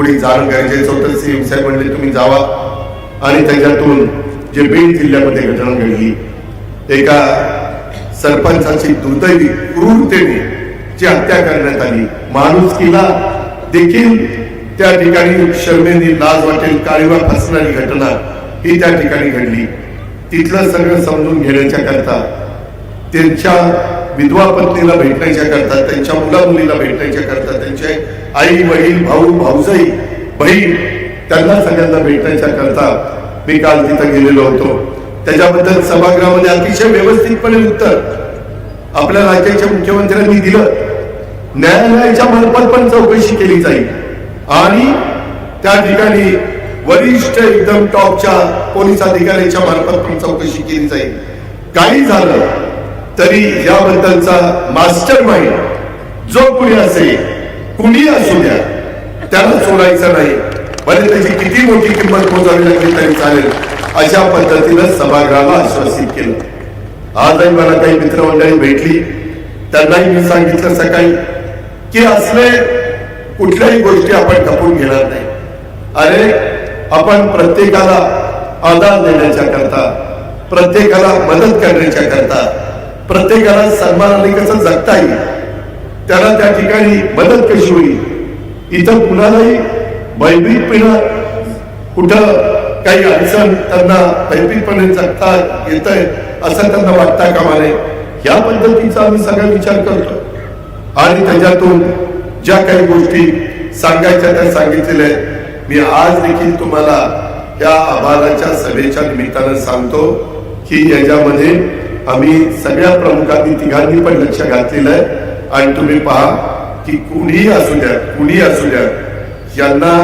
पुढे जाणून गरजेचं होतं सीएम साहेब म्हणले तुम्ही जावा. आणि त्याच्यातून जे बीड जिल्ह्यामध्ये घटना घडली एका सरपंचाची दुर्दैवी क्रूरतेने जी हत्या करण्यात आली. माणुसकीला देखील त्या ठिकाणी शर्मेने लाज वाटेल काळीवा फसणारी घटना ही त्या ठिकाणी घडली. तिथलं सगळं समजून घेण्याच्या करता त्यांच्या विधवा पत्नीला भेटण्याच्या करता त्यांच्या मुला मुलीला भेटण्याच्या करता त्यांचे आई वडील भाऊ भाऊजाई बहीण त्यांना सगळ्यांना भेटण्याच्या करता मी काल तिथं गेलेलो होतो. त्याच्याबद्दल सभागृहामध्ये अतिशय व्यवस्थितपणे उत्तर आपल्या राज्याच्या मुख्यमंत्र्यांनी दिलं. न्यायालयाच्या मार्फत पण चौकशी केली जाईल. आणि त्या ठिकाणी वरिष्ठ एकदम टॉपच्या पोलीस अधिकाऱ्यांच्या मार्फत पण चौकशी केली जाईल. काही झालं तरी याबद्दलचा मास्टर माइंड जो कुणी असेल कुणी असू द्या. त्याला सोडायचं नाही. म्हणजे त्याची किती मोठी किंमत मोजावी लागली तरी चालेल. अशा पद्धतीनं सभागृहाला आश्वासित केलं. आजही मला काही मित्रमंडळी भेटली त्यांनाही मी सांगितलं सकाळी की असले कुठल्याही गोष्टी आपण खपून घेणार नाही. अरे आपण प्रत्येकाला आधार देण्याच्या करता प्रत्येकाला मदत करण्याच्या करता प्रत्येकाला सन्मानाने कसं जगता येईल? त्याला त्या ठिकाणी मदत कशी होईल? इथं कुणालाही भयभीतपणा कुठं काही अडचण त्यांना भयभीतपणे जगता येत आहे असं त्यांना वाटता कामा नये या पद्धतीचा आम्ही सगळा विचार करतो. आणि त्याच्यातून ज्या काही गोष्टी सांगायच्या त्या सांगितलेल्या आहेत. मी आज देखील तुम्हाला या आभाराच्या सभेच्या निमित्तानं सांगतो की याच्यामध्ये आम्ही सगळ्या प्रमुखांनी तिघांनी पण लक्ष घातलेलं आहे. आणि तुम्ही पहा की कुणीही असू द्या कुणी असू द्या यांना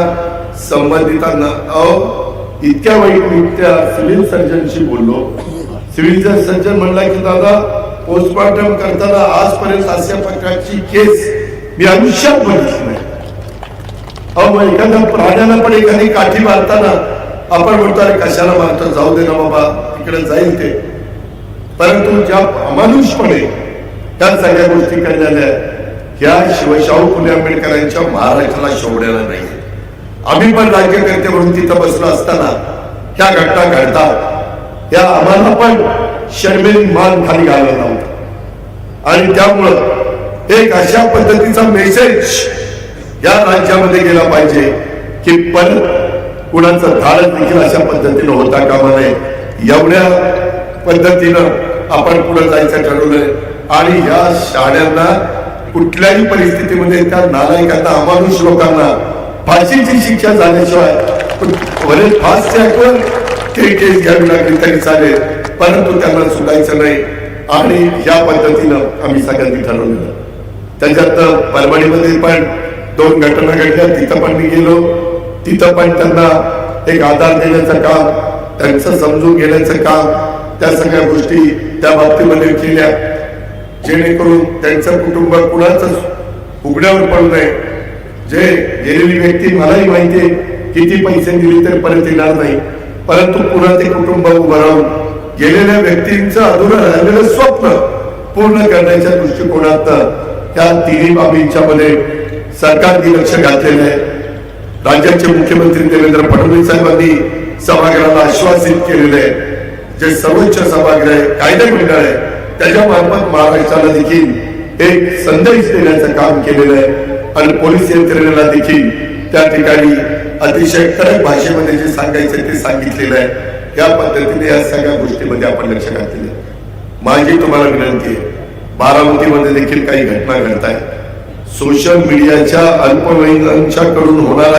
संबंधितांना अहो इतक्या वाईट मी त्या सिव्हिल सर्जनशी बोललो. सिव्हिल सर्जन म्हणला की दादा पोस्टमॉर्टम करताना आजपर्यंत अशा प्रकारची केस मी आयुष्यात बघितली नाही. अहो मग एखाद्या प्राण्याला पण एखादी काठी मारताना आपण म्हणतो अरे कशाला मारतो? जाऊ दे ना बाबा तिकडे जाईल ते. परंतु ज्या अमानुषपणे त्या सगळ्या गोष्टी करण्याल्या ह्या शिवशाहू फुले आंबेडकरांच्या महाराष्ट्राला शोभण्याला नाही. आम्ही पण राज्यकर्ते म्हणून तिथं बसलो असताना ह्या घटना घडतात या आम्हाला पण शर्मेन मान खाली घालवला नव्हता आणि त्यामुळं एक अशा पद्धतीचा मेसेज या राज्यामध्ये गेला पाहिजे की पण कुणाचं धाडस देखील अशा पद्धतीनं होता कामा नये. एवढ्या पद्धतीनं आपण पुढे जायचं ठरवलंय. आणि या शाळांना कुठल्याही परिस्थितीमध्ये त्या नालायकांना अमानुष लोकांना फाशीची शिक्षा झाल्याशिवाय वरील फास्ट ट्रॅकवर ते केस घ्यावी लागली तरी चालेल. परंतु त्यांना सुटायचं नाही. आणि या पद्धतीनं आम्ही सगळ्यांनी ठरवलेलं. त्याच्यात परभणीमध्ये पण दोन घटना घडल्या. तिथं पण मी गेलो. तिथं पण त्यांना एक आधार देण्याचं काम त्यांचं समजून घेण्याचं काम त्या सगळ्या गोष्टी त्या बाबतीमध्ये केल्या. जेणेकरून त्यांचं कुटुंब कुणाच उघड्यावर पडू नये. जे गेलेली व्यक्ती मलाही माहिती आहे किती पैसे दिले तर परत येणार नाही. परंतु पुन्हा ते कुटुंब उभं राहून गेलेल्या व्यक्तींचं अधुरं राहिलेलं स्वप्न पूर्ण करण्याच्या दृष्टिकोनात त्या तिन्ही बाबींच्या मध्ये सरकारने लक्ष घातलेलं आहे. राज्याचे मुख्यमंत्री देवेंद्र फडणवीस साहेबांनी सभागृहाला आश्वासित केलेलं आहे. जे सर्वोच्च सभागृह आहे कायदे मंडळ आहे त्याच्या मार्फत महाराष्ट्राला देखील एक संदेश देण्याचं काम केलेलं आहे. आणि पोलीस यंत्रणेला देखील त्या ठिकाणी अतिशय कडक भाषेमध्ये जे सांगायचं ते सांगितलेलं आहे. या पद्धतीने या सगळ्या गोष्टीमध्ये आपण लक्ष घातलेलं माझी तुम्हाला विनंती आहे बारामतीमध्ये देखील काही घटना घडत आहेत सोशल मीडियाच्या अल्पवयीनांच्या कडून होणारा